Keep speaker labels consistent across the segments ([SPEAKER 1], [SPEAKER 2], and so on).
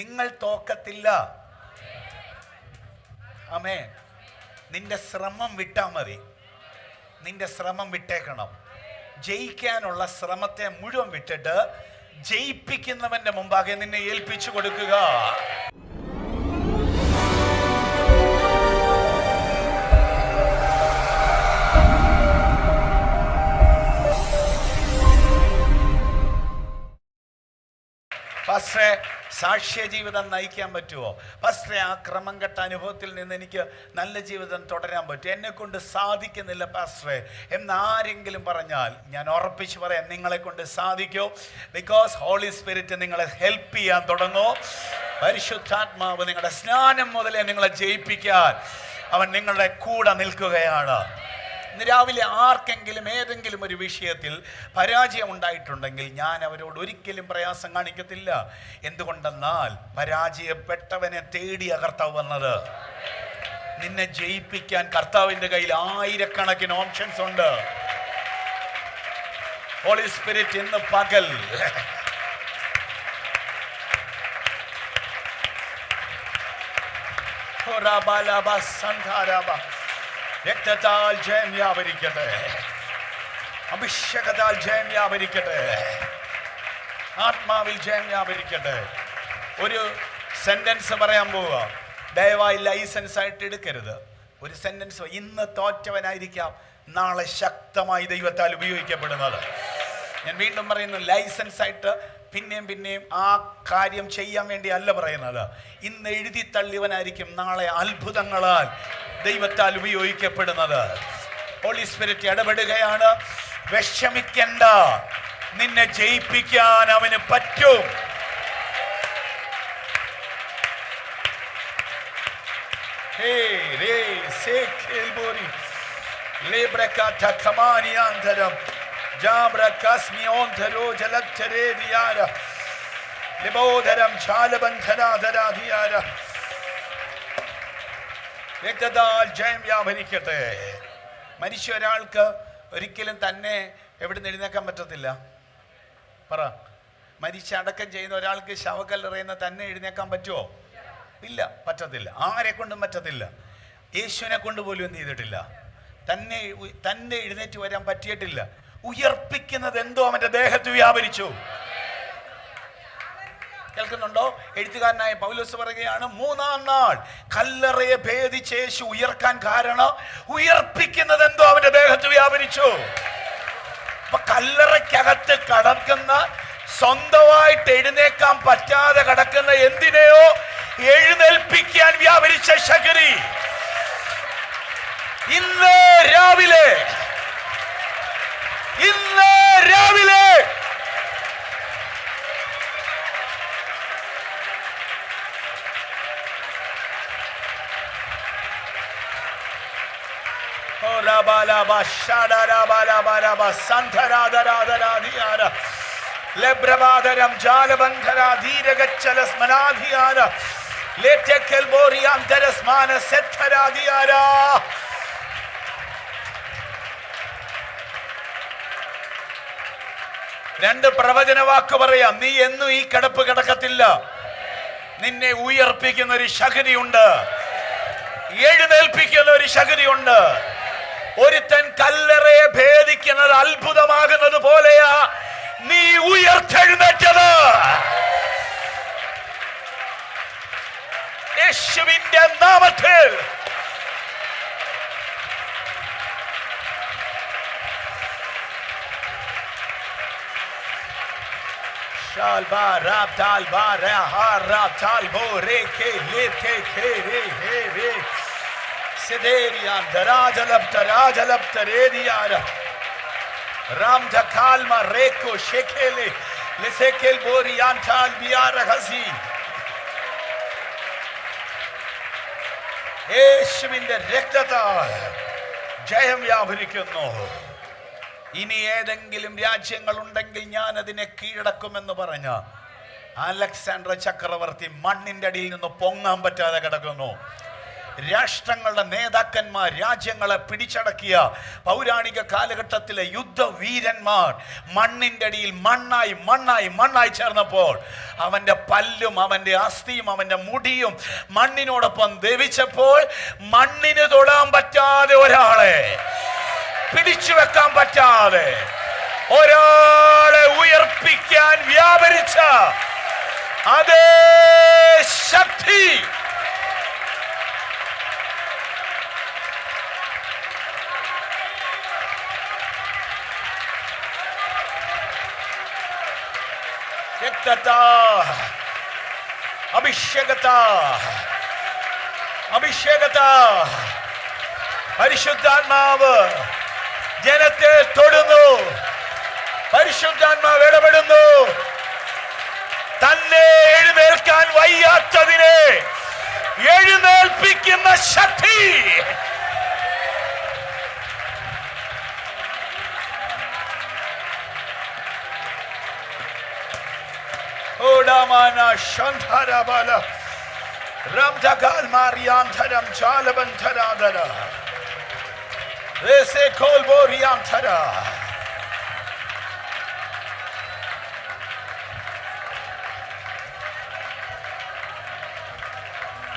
[SPEAKER 1] നിങ്ങൾ തോക്കത്തില്ല. അമേ നിന്റെ ശ്രമം വിട്ടാൽ മതി. നിന്റെ ശ്രമം വിട്ടേക്കണം. ജയിക്കാനുള്ള ശ്രമത്തെ മുഴുവൻ വിട്ടിട്ട് ജയിപ്പിക്കുന്നവന്റെ മുമ്പാകെ നിന്നെ ഏൽപ്പിച്ചു കൊടുക്കുക. ഫസ്റ്റേ സാക്ഷ്യ ജീവിതം നയിക്കാൻ പറ്റുമോ പക്ഷേ ആ ക്രമം കെട്ട അനുഭവത്തിൽ നിന്ന് എനിക്ക് നല്ല ജീവിതം തുടരാൻ പറ്റും. എന്നെ കൊണ്ട് സാധിക്കുന്നില്ല പാസ്റ്ററെ എന്നാരെങ്കിലും പറഞ്ഞാൽ ഞാൻ ഉറപ്പിച്ച് പറയാം നിങ്ങളെ കൊണ്ട് സാധിക്കോ. ബിക്കോസ് ഹോളി സ്പിരിറ്റ് നിങ്ങളെ ഹെൽപ്പ് ചെയ്യാൻ തുടങ്ങോ. പരിശുദ്ധാത്മാവ് നിങ്ങളുടെ സ്നാനം മുതലേ നിങ്ങളെ ജയിപ്പിക്കാൻ അവൻ നിങ്ങളുടെ കൂടെ നിൽക്കുകയാണ്. ഇന്ന് രാവിലെ ആർക്കെങ്കിലും ഏതെങ്കിലും ഒരു വിഷയത്തിൽ പരാജയം ഉണ്ടായിട്ടുണ്ടെങ്കിൽ ഞാൻ അവരോട് ഒരിക്കലും പ്രയാസം കാണിക്കത്തില്ല. എന്തുകൊണ്ടെന്നാൽ പരാജയപ്പെട്ടവനെ തേടിയ കർത്താവ് വന്നത്. നിന്നെ ജയിപ്പിക്കാൻ കർത്താവിന്റെ കയ്യിൽ ആയിരക്കണക്കിന് ഓപ്ഷൻസ് ഉണ്ട്. ഹോളി സ്പിരിറ്റ് ഇന്ന് പകൽ. സന്ധാരാബ. രക്തത്താൽ ജയം വ്യാപരിക്കട്ടെ. അഭിഷേകത്താൽ ജയം വ്യാപരിക്കട്ടെ. ആത്മാവിൽ ജയം വ്യാപരിക്കട്ടെ. ഒരു സെന്റൻസ് പറയാൻ പോവുക. ദയവായി ലൈസൻസ് ആയിട്ട് എടുക്കരുത്. ഒരു സെന്റൻസ് ഇന്ന് തോറ്റവനായിരിക്കാം. നാളെ ശക്തമായി ദൈവത്താൽ ഉപയോഗിക്കപ്പെടുന്നത്. ഞാൻ വീണ്ടും പറയുന്നു ലൈസൻസ് ആയിട്ട് പിന്നെയും പിന്നെയും ആ കാര്യം ചെയ്യാൻ വേണ്ടി അല്ല പറയുന്നത്. ഇന്ന് എഴുതി തള്ളിയവനായിരിക്കും നാളെ അത്ഭുതങ്ങളാൽ ദൈവത്താൽ ഉപയോഗിക്കപ്പെടുന്നത്. ഹോളി സ്പിരിറ്റ് ഇടപെടുകയാണ്. വിഷമിക്കണ്ട. നിന്നെ ജയിപ്പിക്കാൻ അവന് പറ്റും. ലേബ്രക്കാറ്റ കമാനിയാന്തരം ലിബോധരം ചാലബന്ധനാധരാധിയാര രക്തത്താൽ ജയം വ്യാപരിക്കട്ടെ. മനുഷ്യ ഒരാൾക്ക് ഒരിക്കലും തന്നെ എവിടെ എഴുന്നേക്കാൻ പറ്റത്തില്ല. പറ. മരിച്ച അടക്കം ചെയ്യുന്ന ഒരാൾക്ക് ശവക്കല്ലെറിയുന്ന തന്നെ എഴുന്നേക്കാൻ പറ്റുമോ ഇല്ല പറ്റത്തില്ല. ആരെ കൊണ്ടും പറ്റത്തില്ല. യേശുവിനെ കൊണ്ട് പോലും എന്ത് ചെയ്തിട്ടില്ല. തന്നെ തന്നെ എഴുന്നേറ്റ് വരാൻ പറ്റിയിട്ടില്ല. ഉയർപ്പിക്കുന്നത് എന്തോ അവന്റെ ദേഹത്ത് വ്യാപരിച്ചു. കേൾക്കുന്നുണ്ടോ? എഴുത്തുകാരനായ പൗലോസ് പറയുകയാണ് മൂന്നാം നാൾ കല്ലറയെ ഭേദിച്ച് യേശു ഉയർക്കാൻ കാരണം ഉയർപ്പിക്കുന്നത് എന്തോ അവന്റെ ദേഹത്ത് വ്യാപരിച്ചു. അപ്പൊ കല്ലറയ്ക്കകത്ത് കടക്കുന്ന സ്വന്തമായിട്ട് എഴുന്നേക്കാൻ പറ്റാതെ കിടക്കുന്ന എന്തിനെയോ എഴുന്നേൽപ്പിക്കാൻ വ്യാപരിച്ച ശകരി ഇന്ന് രാവിലെ ഇന്ന് രാവിലെ ലബ്രബാധരം ജാലബന്ധര ധീരഗച്ചല സ്മനാധിയാര ലേറ്റക്കൽ ബോറിയാന്തര സ്മാന സെത്തരാധിയാര രണ്ട് പ്രവചന വാക്ക് പറയാം. നീ എന്നും ഈ കിടപ്പ് കിടക്കത്തില്ല. നിന്നെ ഉയർപ്പിക്കുന്ന ഒരു ശക്തിയുണ്ട്. എഴുന്നേൽപ്പിക്കുന്ന ഒരു ശക്തിയുണ്ട്. ഒരുത്തൻ കല്ലറയെ ഭേദിക്കുന്നത് അത്ഭുതമാകുന്നത് പോലെയാ നീ ഉയർത്തെഴുന്നേറ്റത്. യേശുവിന്റെ നാമത്തിൽ Shal ba rab dal ba ra ha rab tal bo re ke le ke ke re he re Siderian darajalab tarajalab tarediara Ram dakal ma reko shekele lesekel borian tal biara hasi യേശുവിന്റെ രക്തത്താൽ ജയം വ്യാപരിക്കുന്നു ഇനി ഏതെങ്കിലും രാജ്യങ്ങൾ ഉണ്ടെങ്കിൽ ഞാൻ അതിനെ കീഴടക്കുമെന്ന് പറഞ്ഞ അലക്സാണ്ടർ ചക്രവർത്തി മണ്ണിന്റെ അടിയിൽ നിന്ന് പൊങ്ങാൻ പറ്റാതെ കിടക്കുന്നു. രാഷ്ട്രങ്ങളുടെ നേതാക്കന്മാർ രാജ്യങ്ങളെ പിടിച്ചടക്കിയ പൗരാണിക കാലഘട്ടത്തിലെ യുദ്ധവീരന്മാർ മണ്ണിന്റെ അടിയിൽ മണ്ണായി മണ്ണായി മണ്ണായി ചേർന്നപ്പോൾ അവന്റെ പല്ലും അവന്റെ അസ്ഥിയും അവന്റെ മുടിയും മണ്ണിനോടൊപ്പം ദേവിച്ചപ്പോൾ മണ്ണിന് തൊടാൻ പറ്റാതെ ഒരാളെ പിടിച്ചു വെക്കാൻ പറ്റാതെ ഒരാളെ ഉയർപ്പിക്കാൻ വ്യാപരിച്ച അതേ ശക്തി. അഭിഷേകത്താ പരിശുദ്ധാത്മാവ് ജനത്തെ തൊടുന്നു. പരിശുദ്ധാത്മാവ് ഇടപെടുന്നു. തന്നെ എഴുന്നേൽക്കാൻ വയ്യാത്തതിനെ എഴുന്നേൽപ്പിക്കുന്ന ശക്തി. ഓടാമാന ശാന്ധാരബല റംധകാൽ മാറിയാന്ധരം ജാലബന്ധരാധര.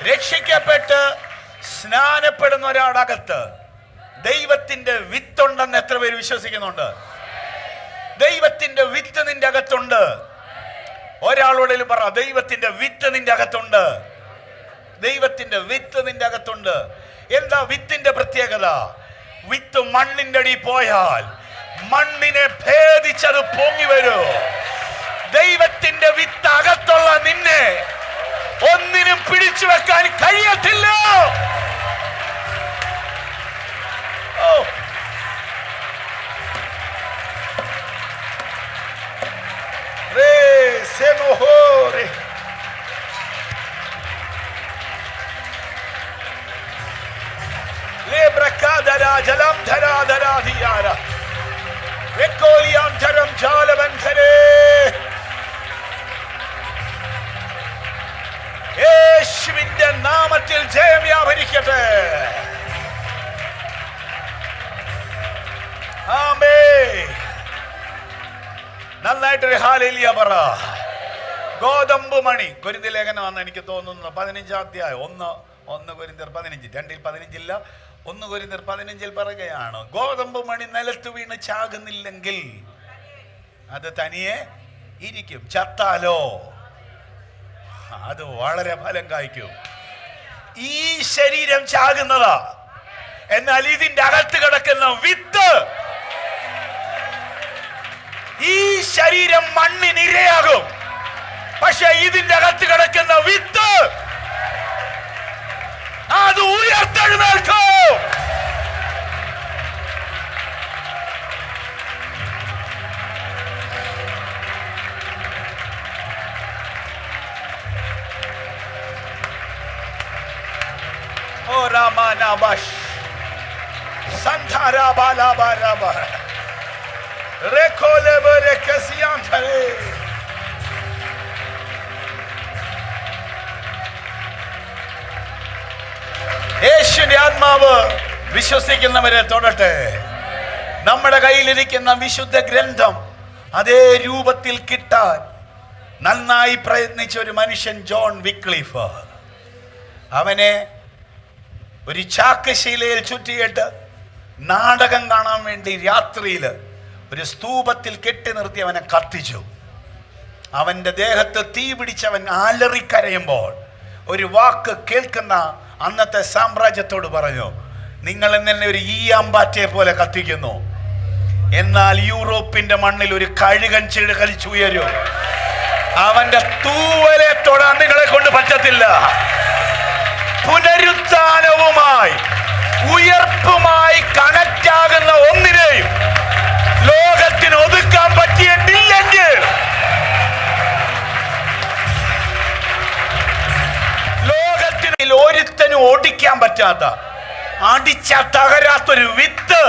[SPEAKER 1] രക്ഷിക്കപ്പെട്ട് സ്നാനപ്പെടുന്ന ഒരാളകത്ത് ദൈവത്തിന്റെ വിത്തുണ്ടെന്ന് എത്ര പേര് വിശ്വസിക്കുന്നുണ്ട്? ദൈവത്തിന്റെ വിത്ത് നിന്റെ അകത്തുണ്ട്. ഒരാളോട് പറ ദൈവത്തിന്റെ വിത്ത് നിന്റെ അകത്തുണ്ട്. ദൈവത്തിന്റെ വിത്ത് നിന്റെ അകത്തുണ്ട്. എന്താ വിത്തിന്റെ പ്രത്യേകത? വിത്ത് മണ്ണിന്റെ അടി പോയാൽ മണ്ണിനെ ഭേദിച്ചത് പൊങ്ങി വരൂ. ഗോതമ്പ് മണി. കുരുതി ലേഖനമാണെന്ന് എനിക്ക് തോന്നുന്നത് പതിനഞ്ചാം അധ്യായം. ഒന്ന് ഒന്ന് കുരിന്തർ പതിനഞ്ച്. രണ്ടിൽ പതിനഞ്ചില്ല. ഒന്ന് കുരിന്തർ പതിനഞ്ചിൽ പറയുകയാണ് ഗോതമ്പ് മണി നിലത്ത് വീണ് ചാകുന്നില്ലെങ്കിൽ അത് തനിയെ ഇരിക്കും. ചത്താലോ? അത് വളരെ ഫലം കായ്ക്കും. ഈ ശരീരം ചാകുന്നതാ. എന്നാൽ ഇതിന്റെ അകത്ത് കിടക്കുന്ന വിത്ത് ഈ ശരീരം മണ്ണിനിരയാകും പക്ഷെ ഇതിന്റെ അകത്ത് കിടക്കുന്ന വിത്ത് അത് ഉയർത്തെഴുന്നേൽക്കും ഓ രാമാനാബാഷ് സന്ധാരാബാലാബാരാബാ Rekolebere kesiyantere. യേശുവിന്റെ ആത്മാവ് വിശ്വസിക്കുന്നവരെ തൊടട്ടെ. നമ്മുടെ കയ്യിലിരിക്കുന്ന വിശുദ്ധ ഗ്രന്ഥം അതേ രൂപത്തിൽ കിട്ടാൻ നന്നായി പ്രയത്നിച്ച ഒരു മനുഷ്യൻ ജോൺ വിക്ലിഫ്. അവനെ ഒരു ചാക്കശീലയിൽ ചുറ്റിയിട്ട് നാടകം കാണാൻ വേണ്ടി രാത്രിയിൽ ഒരു സ്തൂപത്തിൽ കെട്ടി നിർത്തി അവനെ കത്തിച്ചു. അവന്റെ ദേഹത്ത് തീ പിടിച്ചവൻ ആലറിക്കരയുമ്പോൾ ഒരു വാക്ക് കേൾക്കുന്ന അന്നത്തെ സാമ്രാജ്യത്തോട് പറഞ്ഞു നിങ്ങൾ എന്നെ ഒരു ഈയാമ്പാറ്റയെ പോലെ കത്തിക്കുന്നു. എന്നാൽ യൂറോപ്പിന്റെ മണ്ണിൽ ഒരു കഴുകൻ ചിഴുകലിച്ചുയരും അവന്റെ തൂവലെ തൊടാൻ നിങ്ങളെ കൊണ്ട് പറ്റത്തില്ല. പുനരുത്ഥാനവുമായി ഉയർപ്പുമായി കണക്റ്റാകുന്ന ഒന്നിനെയും ലോകത്തിന് ഒതുക്കാൻ പറ്റിയിട്ടില്ലെങ്കിൽ ഇതിൽ ഒരുത്തനും ഓടിക്കാൻ പറ്റാത്ത അടിച്ച തകരാത്തൊരു വിത്ത്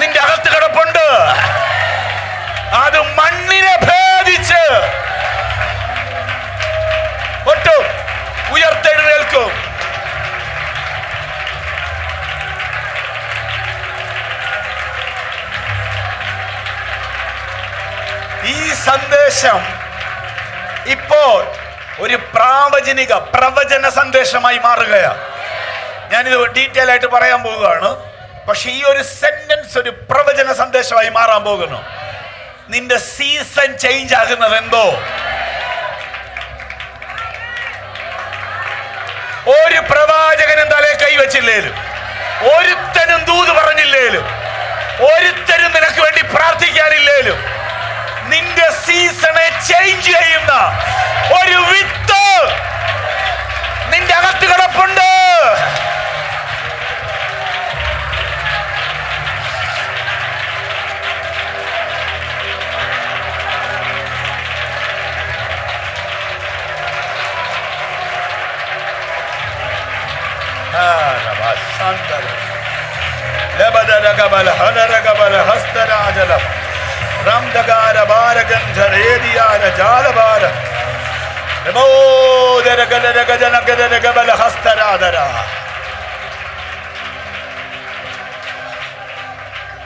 [SPEAKER 1] നിന്റെ അകത്ത് കിടപ്പുണ്ട്. അത് മണ്ണിനെ ഭേദിച്ച് ഒട്ടും ഉയർത്തെഴുന്നേൽക്കും. ഈ സന്ദേശം ഇപ്പോൾ ഒരു പ്രാവചനിക പ്രവചന സന്ദേശമായി മാറുകയാണ്. ഞാനിത് ഡീറ്റെയിൽ ആയിട്ട് പറയാൻ പോവുകയാണ്. പക്ഷെ ഈ ഒരു സെന്റൻസ് ഒരു പ്രവചന സന്ദേശമായി മാറാൻ പോകുന്നു. നിന്റെ സീസൺ ചേഞ്ച് ആകുന്നത് എന്തോ? ഒരു പ്രവാചകനും തലേ കൈവച്ചില്ലേലും ഒരുത്തനും ദൂത് പറഞ്ഞില്ലേലും? ഒരുത്തരും നിനക്ക് വേണ്ടി പ്രാർത്ഥിക്കാനില്ലേലും? നിന്റെ സീസണെ ചേഞ്ച് ചെയ്യുന്ന ഒരു വിത്ത്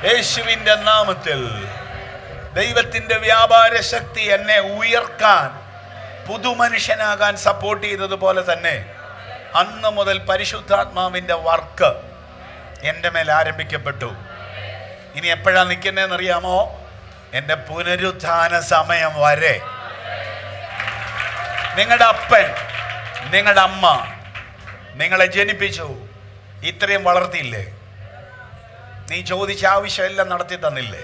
[SPEAKER 1] യേശുവിന്റെ നാമത്തിൽ ദൈവത്തിന്റെ വ്യാപാര ശക്തി എന്നെ ഉയർക്കാൻ പുതുമനുഷ്യനാകാൻ സപ്പോർട്ട് ചെയ്തതുപോലെ തന്നെ അന്ന് മുതൽ പരിശുദ്ധാത്മാവിന്റെ വർക്ക് എന്റെ മേൽ ആരംഭിക്കപ്പെട്ടു ഇനി എപ്പോഴാണ് നിൽക്കുന്നതെന്ന് അറിയാമോ എന്റെ പുനരുദ്ധാന സമയം വരെ നിങ്ങളുടെ അപ്പൻ നിങ്ങളുടെ അമ്മ നിങ്ങളെ ജനിപ്പിച്ചു. ഇത്രയും വളർത്തിയില്ലേ? നീ ചോദിച്ച ആവശ്യമെല്ലാം നടത്തി തന്നില്ലേ?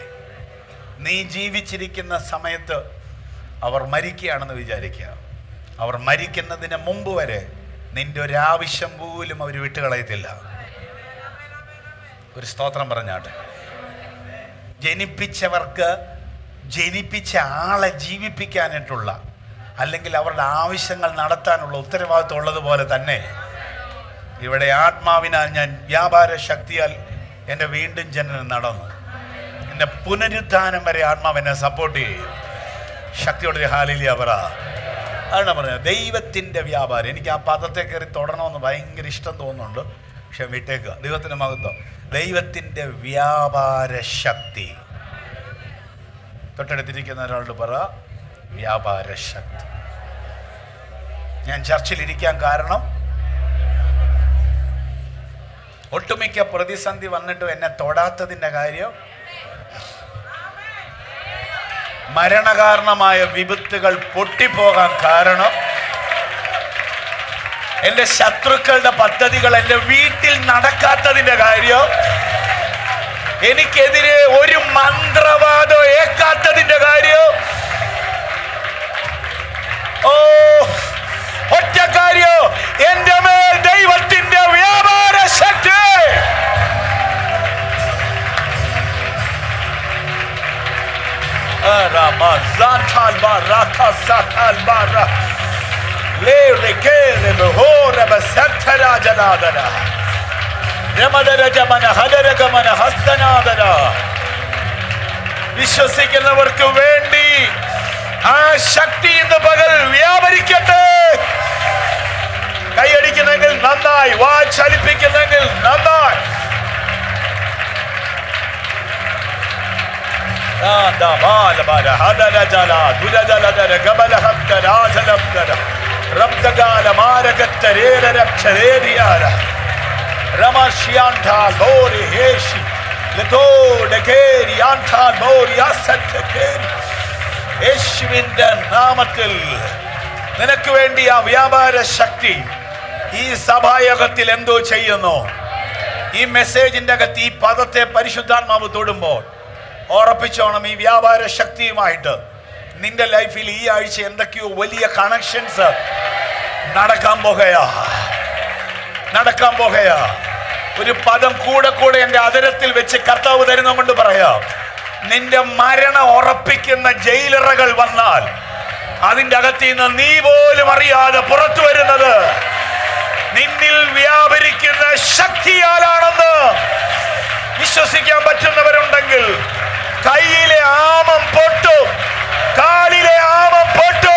[SPEAKER 1] നീ ജീവിച്ചിരിക്കുന്ന സമയത്ത് അവർ മരിക്കുകയാണെന്ന് വിചാരിക്കുക. അവർ മരിക്കുന്നതിന് മുമ്പ് വരെ നിന്റെ ഒരു ആവശ്യം പോലും അവർ വിട്ടുകളയത്തില്ല. ഒരു സ്തോത്രം പറഞ്ഞാട്ടെ. ജനിപ്പിച്ചവർക്ക് ജനിപ്പിച്ച ആളെ ജീവിപ്പിക്കാനായിട്ടുള്ള അല്ലെങ്കിൽ അവരുടെ ആവശ്യങ്ങൾ നടത്താനുള്ള ഉത്തരവാദിത്വം ഉള്ളതുപോലെ തന്നെ ഇവിടെ ആത്മാവിനാൽ ഞാൻ വ്യാപാര ശക്തിയാൽ എന്റെ വീണ്ടും ജനനം നടന്നു. എന്റെ പുനരുദ്ധാനം വരെ ആത്മാവ് എന്നെ സപ്പോർട്ട് ചെയ്യും. ശക്തിയോടെ ഹാലിലി അവറ അതാണ് പറഞ്ഞത് ദൈവത്തിന്റെ വ്യാപാരം. എനിക്ക് ആ പദത്തെ കയറി തുടരണമെന്ന് ഭയങ്കര ഇഷ്ടം തോന്നുന്നുണ്ട്. പക്ഷെ വിട്ടേക്കുക ദൈവത്തിന്റെ മഹത്വം. ദൈവത്തിന്റെ വ്യാപാര ശക്തി. തൊട്ടടുത്തിരിക്കുന്ന ഒരാളോട് പറ വ്യാപാര ശക്തി ഞാൻ ചർച്ചിലിരിക്കാൻ കാരണം ഒട്ടുമിക്ക പ്രതിസന്ധി വന്നിട്ടും എന്നെ തൊടാത്തതിന്റെ കാര്യം മരണകാരണമായ വിപത്തുകൾ പൊട്ടിപ്പോകാൻ കാരണം എന്റെ ശത്രുക്കളുടെ പദ്ധതികൾ എന്റെ വീട്ടിൽ നടക്കാത്തതിന്റെ കാര്യം എനിക്കെതിരെ ഒരു മന്ത്രവാദം ഏക്കാത്തതിന്റെ വിശ്വസിക്കുന്നവർക്ക് വേണ്ടി ആ ശക്തി ഇന്ന് പകൽ വ്യാപരിക്കട്ടെ. കൈയടിക്കുന്നെങ്കിൽ നന്നായി വാചലിപ്പിക്കുന്നെങ്കിൽ നന്നായി. യേശുവിന്റെ നാമത്തിൽ നിനക്ക് വേണ്ടി ആ വ്യാപാര ശക്തി ഈ സഭായോഗത്തിൽ എന്തോ ചെയ്യുന്നു? ഈ മെസ്സേജിന്റെ അകത്ത് ഈ പദത്തെ പരിശുദ്ധാത്മാവ് തൊടുമ്പോൾ ഉറപ്പിച്ചോണം ഈ വ്യാപാര ശക്തിയുമായിട്ട്. നിന്റെ ലൈഫിൽ ഈ ആഴ്ച എന്തൊക്കെയോ വലിയ കണക്ഷൻസ് നടക്കാൻ പോകുകയാ നടക്കാൻ പോകയാ. ഒരു പദം കൂടെ കൂടെ എന്റെ അതിരത്തിൽ വെച്ച് കർത്താവ് തരുന്ന കൊണ്ട് പറയാം നിന്റെ മരണം ഉറപ്പിക്കുന്ന ജയിലറകൾ വന്നാൽ അതിന്റെ അകത്ത് നിന്ന് നീ പോലും അറിയാതെ പുറത്തു വരുന്നത് നിന്നിൽ വ്യാപരിക്കുന്ന ശക്തിയാലാണെന്ന് വിശ്വസിക്കാൻ പറ്റുന്നവരുണ്ടെങ്കിൽ കയ്യിലെ ആമം പൊട്ടു കാലിലെ ആമം പൊട്ടു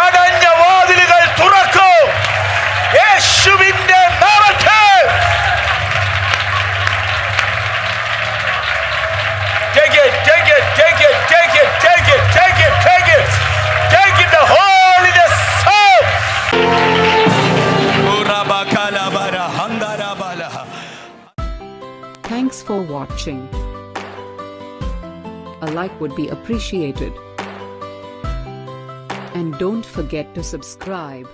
[SPEAKER 1] അടഞ്ഞ വാതിലുകൾ യേശുവിന്റെ Take it, take it, take it, take it, take it, take it, take it, take it, the the Soul.
[SPEAKER 2] Thanks for watching. A like would be appreciated. And don't forget to subscribe.